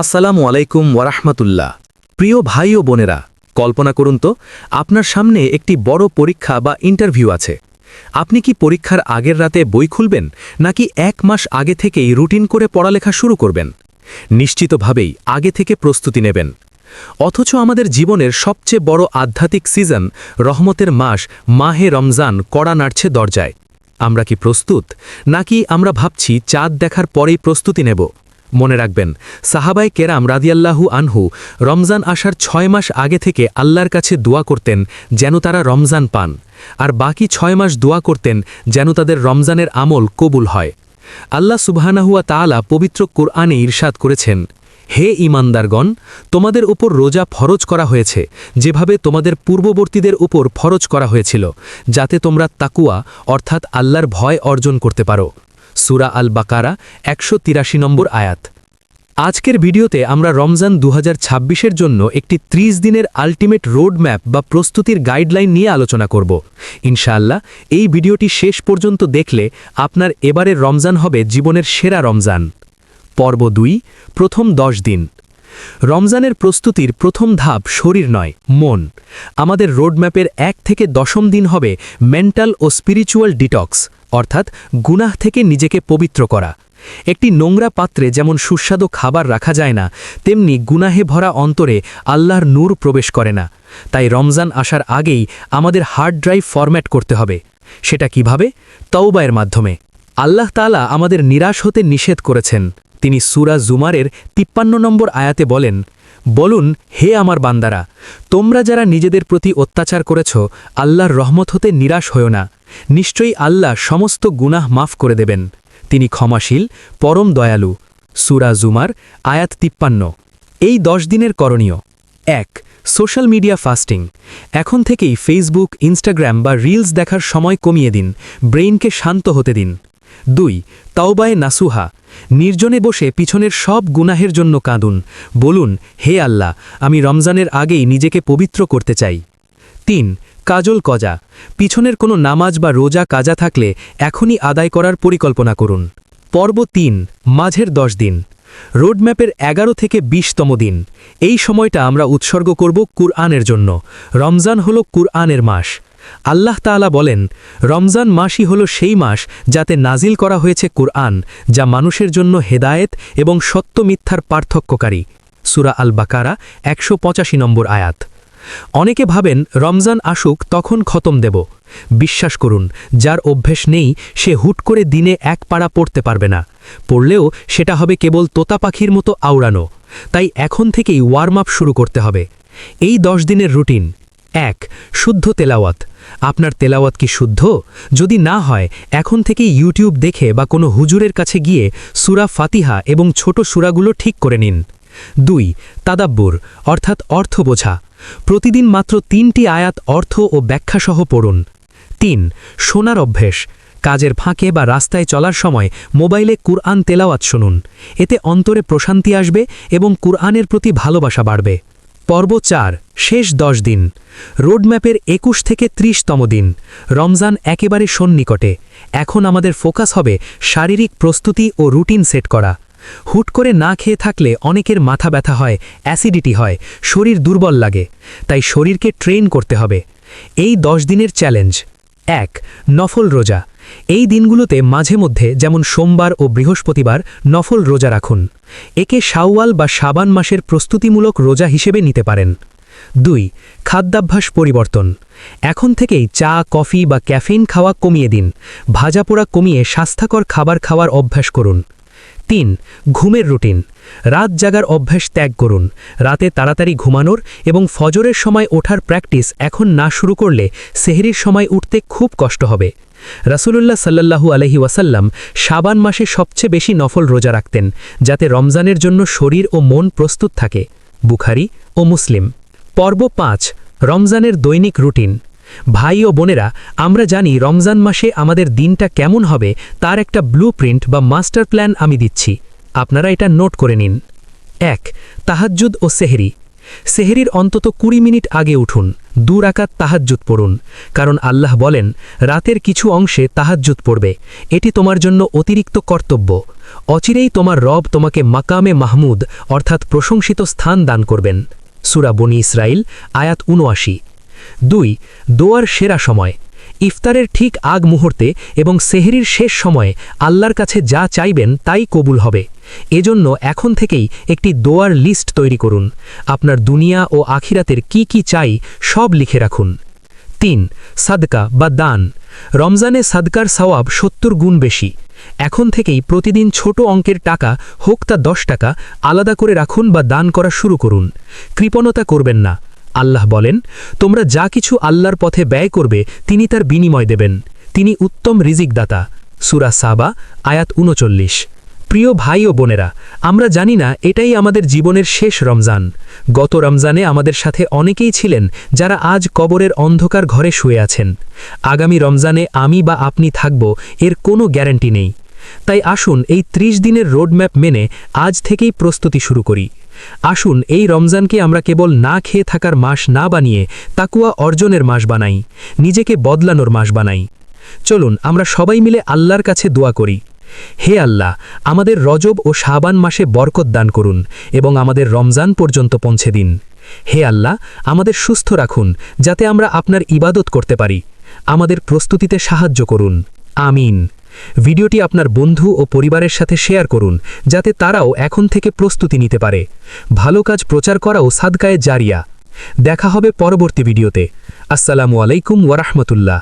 আসসালামু আলাইকুম ওয়ারাহমাতুল্লাহ। প্রিয় ভাই ও বোনেরা, কল্পনা করুন তো, আপনার সামনে একটি বড় পরীক্ষা বা ইন্টারভিউ আছে। আপনি কি পরীক্ষার আগের রাতে বই খুলবেন, নাকি এক মাস আগে থেকেই রুটিন করে পড়ালেখা শুরু করবেন? নিশ্চিতভাবেই আগে থেকে প্রস্তুতি নেবেন। অথচ আমাদের জীবনের সবচেয়ে বড় আধ্যাত্মিক সিজন, রহমতের মাস, মাহে রমজান, কড়া নাড়ছে দরজায়। আমরা কি প্রস্তুত, নাকি আমরা ভাবছি চাঁদ দেখার পরেই প্রস্তুতি নেব? মনে রাখবেন। সাহাবাই কেরাম রাদিয়াল্লাহু আনহু রমজান আসার ছয় মাস আগে থেকে আল্লাহর কাছে দোয়া করতেন যেন তারা রমজান পান। আর বাকি ছয় মাস দোয়া করতেন যেন তাদের রমজানের আমল কবুল হয়। আল্লাহ সুবহানাহুয়া তাআলা পবিত্র কোরআনে ইরশাদ করেছেন, হে ইমানদারগণ তোমাদের উপর রোজা ফরজ করা হয়েছে, যেভাবে তোমাদের পূর্ববর্তীদের উপর ফরজ করা হয়েছিল, যাতে তোমরা তাকুয়া অর্থাৎ আল্লাহর ভয় অর্জন করতে পারো। সুরা আল বাকারা একশো তিরাশি নম্বর আয়াত। আজকের ভিডিওতে আমরা রমজান দু এর জন্য একটি ৩০ দিনের আলটিমেট রোড ম্যাপ বা প্রস্তুতির গাইডলাইন নিয়ে আলোচনা করব। ইনশাআল্লাহ, এই ভিডিওটি শেষ পর্যন্ত দেখলে আপনার এবারের রমজান হবে জীবনের সেরা রমজান। পর্ব দুই, প্রথম দশ দিন। রমজানের প্রস্তুতির প্রথম ধাপ শরীর নয়, মন। আমাদের রোডম্যাপের এক থেকে দশম দিন হবে মেন্টাল ও স্পিরিচুয়াল ডিটক্স অর্থাৎ গুনাহ থেকে নিজেকে পবিত্র করা। একটি নোংরা পাত্রে যেমন সুস্বাদু খাবার রাখা যায় না, তেমনি গুনাহে ভরা অন্তরে আল্লাহর নূর প্রবেশ করে না। তাই রমজান আসার আগেই আমাদের হার্ড ড্রাইভ ফরম্যাট করতে হবে। সেটা কীভাবে? তওবায়ের মাধ্যমে। আল্লাহ তালা আমাদের নিরাশ হতে নিষেধ করেছেন। তিনি সুরা জুমারের তিপ্পান্ন নম্বর আয়াতে বলেন, বলুন, হে আমার বান্দারা, তোমরা যারা নিজেদের প্রতি অত্যাচার করেছ, আল্লাহর রহমত হতে নিরাশ হও না। নিশ্চয়ই আল্লাহ সমস্ত গুনাহ মাফ করে দেবেন। তিনি ক্ষমাশীল, পরম দয়ালু। সুরা জুমার, আয়াত তিপ্পান্ন। এই দশ দিনের করণীয়। এক, সোশ্যাল মিডিয়া ফাস্টিং। এখন থেকেই ফেসবুক, ইনস্টাগ্রাম বা রিলস দেখার সময় কমিয়ে দিন, ব্রেইনকে শান্ত হতে দিন। দুই, তাওবায়ে নাসুহা। নির্জনে বসে পিছনের সব গুনাহের জন্য কাঁদুন। বলুন, হে আল্লাহ, আমি রমজানের আগেই নিজেকে পবিত্র করতে চাই। তিন কাজল কজা। পিছনের কোনো নামাজ বা রোজা কাজা থাকলে এখনই আদায় করার পরিকল্পনা করুন। পর্ব তিন, মাঝের দশ দিন। রোডম্যাপের এগারো থেকে বিশতম দিন। এই সময়টা আমরা উৎসর্গ করব কুরআনের জন্য। রমজান হল কুরআনের মাস। আল্লাহ তাআলা বলেন, রমজান মাসই হল সেই মাস যাতে নাজিল করা হয়েছে কুরআন, যা মানুষের জন্য হেদায়েত এবং সত্য মিথ্যার পার্থক্যকারী। সুরা আল বাকারা একশো পঁচাশি নম্বর আয়াত। অনেকে ভাবেন রমজান আসুক, তখন খতম দেব। বিশ্বাস করুন, যার অভ্যেস নেই, সে হুট করে দিনে এক পাড়া পড়তে পারবে না। পড়লেও সেটা হবে কেবল তোতা পাখির মতো আওড়ানো। তাই এখন থেকেই ওয়ার্ম আপ শুরু করতে হবে। এই দশ দিনের রুটিন। এক, শুদ্ধ তেলাওয়াত। আপনার তেলাওয়াত কি শুদ্ধ? যদি না হয়, এখন থেকে ইউটিউব দেখে বা কোনো হুজুরের কাছে গিয়ে সুরা ফাতিহা এবং ছোট সুরাগুলো ঠিক করে নিন। দুই, তাদাব্বুর, অর্থাৎ অর্থ বোঝা প্রতিদিন মাত্র তিনটি আয়াত অর্থ ও ব্যাখ্যাসহ পড়ুন। তিন, শোনার অভ্যেস। কাজের ফাঁকে বা রাস্তায় চলার সময় মোবাইলে কুরআন তেলাওয়াত শুনুন। এতে অন্তরে প্রশান্তি আসবে এবং কুরআনের প্রতি ভালোবাসা বাড়বে। পর্ব চার, শেষ দশ দিন। রোডম্যাপের একুশ থেকে ত্রিশতম দিন। রমজান একেবারে সন্নিকটে। এখন আমাদের ফোকাস হবে শারীরিক প্রস্তুতি ও রুটিন সেট করা। হুট করে না খেয়ে থাকলে অনেকের মাথা ব্যথা হয়, অ্যাসিডিটি হয়, শরীর দুর্বল লাগে, তাই শরীরকে ট্রেন করতে হবে। এই দশ দিনের চ্যালেঞ্জ। এক, নফল রোজা। এই দিনগুলোতে মাঝে মধ্যে যেমন সোমবার ও বৃহস্পতিবার নফল রোজা রাখুন। একে শাওয়াল বা সাবান মাসের প্রস্তুতিমূলক রোজা হিসেবে নিতে পারেন। দুই, খাদ্যাভ্যাস পরিবর্তন। এখন থেকেই চা, কফি বা ক্যাফিন খাওয়া কমিয়ে দিন। ভাজাপোড়া কমিয়ে স্বাস্থ্যকর খাবার খাওয়ার অভ্যাস করুন। তিন, ঘুমের রুটিন। রাত জাগার অভ্যাস ত্যাগ করুন। রাতে তাড়াতাড়ি ঘুমানোর এবং ফজরের সময় ওঠার প্র্যাকটিস এখন না শুরু করলে সেহরির সময় উঠতে খুব কষ্ট হবে। রাসুলুল্লাহ সাল্লাল্লাহু আলহি ওয়াসাল্লাম সাবান মাসে সবচেয়ে বেশি নফল রোজা রাখতেন, যাতে রমজানের জন্য শরীর ও মন প্রস্তুত থাকে। বুখারি ও মুসলিম। পর্ব পাঁচ, রমজানের দৈনিক রুটিন। ভাই ও বোনেরা, আমরা জানি রমজান মাসে আমাদের দিনটা কেমন হবে, তার একটা ব্লু বা মাস্টার প্ল্যান আমি দিচ্ছি। আপনারা এটা নোট করে নিন। এক, তাহাজ্জুদ ও সেহরি। সেহেরির অন্তত কুড়ি মিনিট আগে উঠুন, দু রাকাত তাহাজ্জুদ পড়ুন, কারণ আল্লাহ বলেন, রাতের কিছু অংশে তাহাজ্জুদ পড়বে, এটি তোমার জন্য অতিরিক্ত কর্তব্য। অচিরেই তোমার রব তোমাকে মাকামে মাহমুদ, অর্থাৎ প্রশংসিত স্থান দান করবেন। সুরা বনি ইসরাইল, আয়াত উনআশি দুই, দোয়ার সেরা সময়। ইফতারের ঠিক আগ মুহূর্তে এবং সেহরির শেষ সময়ে আল্লাহর কাছে যা চাইবেন তাই কবুল হবে। এজন্য এখন থেকেই একটি দোয়ার লিস্ট তৈরি করুন। আপনার দুনিয়া ও আখিরাতের কি কি চাই সব লিখে রাখুন। তিন, সাদকা বা দান। রমজানে সাদকার সওয়াব সত্তর গুণ বেশি। এখন থেকেই প্রতিদিন ছোট অঙ্কের টাকা, হোক তা দশ টাকা, আলাদা করে রাখুন বা দান করা শুরু করুন। কৃপণতা করবেন না। আল্লাহ বলেন, তোমরা যা কিছু আল্লাহর পথে ব্যয় করবে, তিনি তার বিনিময় দেবেন। তিনি উত্তম রিজিকদাতা। সুরা সাবা, আয়াত উনচল্লিশ প্রিয় ভাই ও বোনেরা, আমরা জানি না, এটাই আমাদের জীবনের শেষ রমজান। গত রমজানে আমাদের সাথে অনেকেই ছিলেন যারা আজ কবরের অন্ধকার ঘরে শুয়ে আছেন। আগামী রমজানে আমি বা আপনি থাকব, এর কোনো গ্যারান্টি নেই। তাই আসুন এই ৩০ দিনের রোডম্যাপ মেনে আজ থেকেই প্রস্তুতি শুরু করি। আসুন এই রমজানকে আমরা কেবল না খেয়ে থাকার মাস না বানিয়ে তাকুয়া অর্জনের মাস বানাই, নিজেকে বদলানোর মাস বানাই। চলুন আমরা সবাই মিলে আল্লাহর কাছে দোয়া করি। হে আল্লাহ, আমাদের রজব ও শাবান মাসে বরকত দান করুন এবং আমাদের রমজান পর্যন্ত পৌঁছে দিন। হে আল্লাহ, আমাদের সুস্থ রাখুন যাতে আমরা আপনার ইবাদত করতে পারি। আমাদের প্রস্তুতিতে সাহায্য করুন। আমিন। ভিডিওটি আপনার বন্ধু ও পরিবারের সাথে শেয়ার করুন, যাতে তারাও এখন থেকে প্রস্তুতি নিতে পারে। ভালো কাজ প্রচার করাও সাদকায়ে জারিয়া। দেখা হবে পরবর্তী ভিডিওতে। আসসালামু আলাইকুম ওয়ারাহমতুল্লাহ